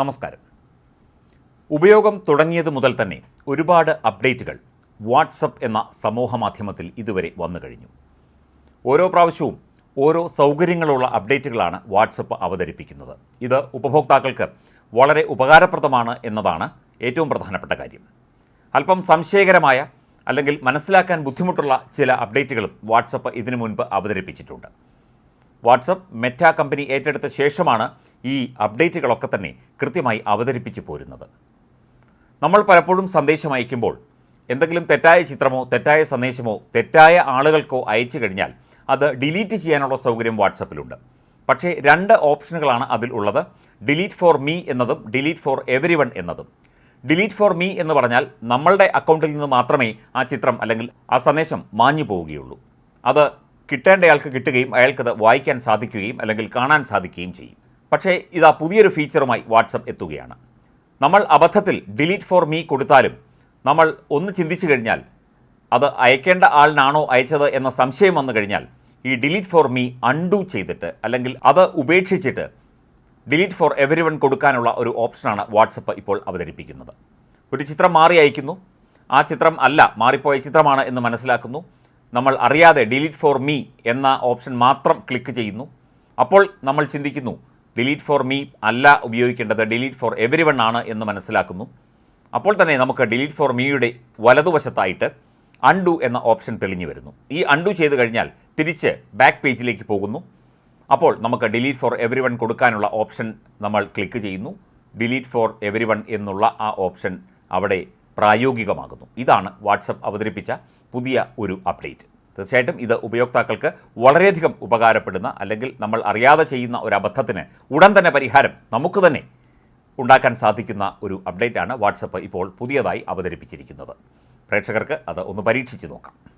നമസ്കാരം. ഉപയോഗം തുടങ്ങിയത് മുതൽ തന്നെ ഒരുപാട് അപ്ഡേറ്റുകൾ വാട്സപ്പ് എന്ന സമൂഹ മാധ്യമത്തിൽ ഇതുവരെ വന്നു കഴിഞ്ഞു. ഓരോ പ്രാവശ്യവും ഓരോ സൗകര്യങ്ങളുള്ള അപ്ഡേറ്റുകളാണ് വാട്സപ്പ് അവതരിപ്പിക്കുന്നത്. ഇത് ഉപഭോക്താക്കൾക്ക് വളരെ ഉപകാരപ്രദമാണ് എന്നതാണ് ഏറ്റവും പ്രധാനപ്പെട്ട കാര്യം. അല്പം സംശയകരമായ അല്ലെങ്കിൽ മനസ്സിലാക്കാൻ ബുദ്ധിമുട്ടുള്ള ചില അപ്ഡേറ്റുകളും വാട്സപ്പ് ഇതിനു മുൻപ് അവതരിപ്പിച്ചിട്ടുണ്ട്. വാട്സപ്പ് മെറ്റ കമ്പനി ഏറ്റെടുത്ത ശേഷമാണ് ഈ അപ്ഡേറ്റുകളൊക്കെ തന്നെ കൃത്യമായി അവതരിപ്പിച്ചു പോരുന്നത്. നമ്മൾ പലപ്പോഴും സന്ദേശം അയക്കുമ്പോൾ എന്തെങ്കിലും തെറ്റായ ചിത്രമോ തെറ്റായ സന്ദേശമോ തെറ്റായ ആളുകൾക്കോ അയച്ചു കഴിഞ്ഞാൽ അത് ഡിലീറ്റ് ചെയ്യാനുള്ള സൗകര്യം വാട്സപ്പിലുണ്ട് പക്ഷേ രണ്ട് ഓപ്ഷനുകളാണ് അതിൽ ഉള്ളത്. ഡിലീറ്റ് ഫോർ മീ എന്നതും ഡിലീറ്റ് ഫോർ എവരി വൺ എന്നതും. ഡിലീറ്റ് ഫോർ മീ എന്ന് പറഞ്ഞാൽ നമ്മളുടെ അക്കൗണ്ടിൽ നിന്ന് മാത്രമേ ആ ചിത്രം അല്ലെങ്കിൽ ആ സന്ദേശം മാഞ്ഞു പോവുകയുള്ളൂ. അത് കിട്ടേണ്ടയാൾക്ക് കിട്ടുകയും അയാൾക്കത് വായിക്കാൻ സാധിക്കുകയും അല്ലെങ്കിൽ കാണാൻ സാധിക്കുകയും ചെയ്യും. പക്ഷേ ഇതാ പുതിയൊരു ഫീച്ചറുമായി വാട്സപ്പ് എത്തുകയാണ്. നമ്മൾ അബദ്ധത്തിൽ ഡിലീറ്റ് ഫോർ മീ കൊടുത്താലും നമ്മൾ ഒന്ന് ചിന്തിച്ചു കഴിഞ്ഞാൽ അത് അയക്കേണ്ട ആളിനാണോ അയച്ചത് എന്ന സംശയം വന്നു കഴിഞ്ഞാൽ ഈ ഡിലീറ്റ് ഫോർ മീ അൺഡു ചെയ്തിട്ട് അല്ലെങ്കിൽ അത് ഉപേക്ഷിച്ചിട്ട് ഡിലീറ്റ് ഫോർ എവരി വൺ കൊടുക്കാനുള്ള ഒരു ഓപ്ഷനാണ് വാട്സപ്പ് ഇപ്പോൾ അവതരിപ്പിക്കുന്നത്. ഒരു ചിത്രം മാറി അയക്കുന്നു. ആ ചിത്രം അല്ല മാറിപ്പോയ ചിത്രമാണ് എന്ന് മനസ്സിലാക്കുന്നു. നമ്മൾ അറിയാതെ ഡിലീറ്റ് ഫോർ മീ എന്ന ഓപ്ഷൻ മാത്രം ക്ലിക്ക് ചെയ്യുന്നു. അപ്പോൾ നമ്മൾ ചിന്തിക്കുന്നു ഡിലീറ്റ് ഫോർ മീ അല്ല ഉപയോഗിക്കേണ്ടത് ഡിലീറ്റ് ഫോർ എവരി വൺ ആണ് എന്ന് മനസ്സിലാക്കുന്നു. അപ്പോൾ തന്നെ നമുക്ക് ഡിലീറ്റ് ഫോർ മീയുടെ വലതുവശത്തായിട്ട് അൺഡു എന്ന ഓപ്ഷൻ തെളിഞ്ഞു വരുന്നു. ഈ അൺഡു ചെയ്ത് കഴിഞ്ഞാൽ തിരിച്ച് ബാക്ക് പേജിലേക്ക് പോകുന്നു. അപ്പോൾ നമുക്ക് ഡിലീറ്റ് ഫോർ എവരി വൺ കൊടുക്കാനുള്ള ഓപ്ഷൻ നമ്മൾ ക്ലിക്ക് ചെയ്യുന്നു. ഡിലീറ്റ് ഫോർ എവരി വൺ എന്നുള്ള ആ ഓപ്ഷൻ അവിടെ പ്രായോഗികമാകുന്നു. ഇതാണ് വാട്സപ്പ് അവതരിപ്പിച്ച പുതിയ ഒരു അപ്ഡേറ്റ്. തീർച്ചയായിട്ടും ഇത് ഉപയോക്താക്കൾക്ക് വളരെയധികം ഉപകാരപ്പെടുന്ന അല്ലെങ്കിൽ നമ്മൾ അറിയാതെ ചെയ്യുന്ന ഒരു അബദ്ധത്തിന് ഉടൻ തന്നെ പരിഹാരം നമുക്ക് തന്നെ ഉണ്ടാക്കാൻ സാധിക്കുന്ന ഒരു അപ്ഡേറ്റാണ് വാട്സപ്പ് ഇപ്പോൾ പുതിയതായി അവതരിപ്പിച്ചിരിക്കുന്നത്. പ്രേക്ഷകർക്ക് അത് ഒന്ന് പരീക്ഷിച്ച് നോക്കാം.